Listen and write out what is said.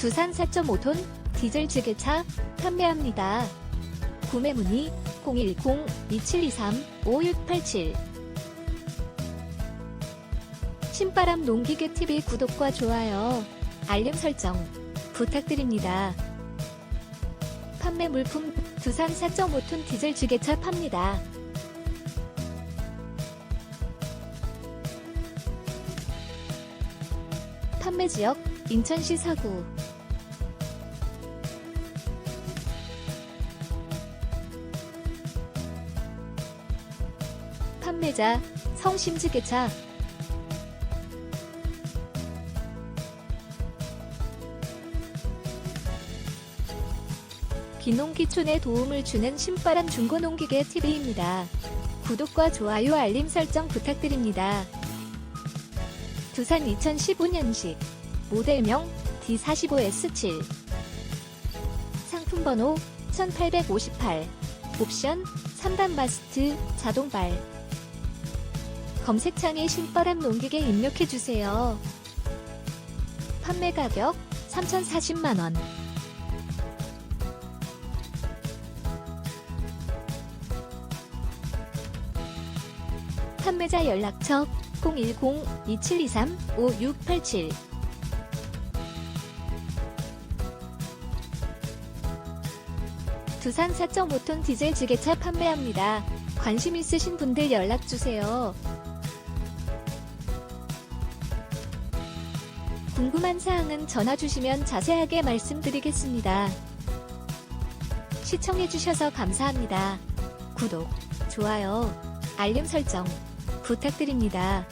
두산 4.5톤 디젤 지게차 판매합니다. 구매 문의 010-2723-5687 신바람 농기계 TV 구독과 좋아요, 알림 설정 부탁드립니다. 판매 물품 두산 4.5톤 디젤 지게차 팝니다. 판매 지역 인천시 사구 판매자 성심지게차 기농기촌에 도움을 주는 신바람 중고농기계 TV입니다. 구독과 좋아요 알림 설정 부탁드립니다. 두산 2015년식 모델명 D45S7 상품 번호 1858 옵션 3단 마스트 자동발. 검색창에 신바람 농기계 입력해주세요. 판매 가격 3,040만원. 판매자 연락처 010-2723-5687 두산 4.5톤 디젤 지게차 판매합니다. 관심 있으신 분들 연락주세요. 궁금한 사항은 전화 주시면 자세하게 말씀드리겠습니다. 시청해주셔서 감사합니다. 구독, 좋아요, 알림 설정 부탁드립니다.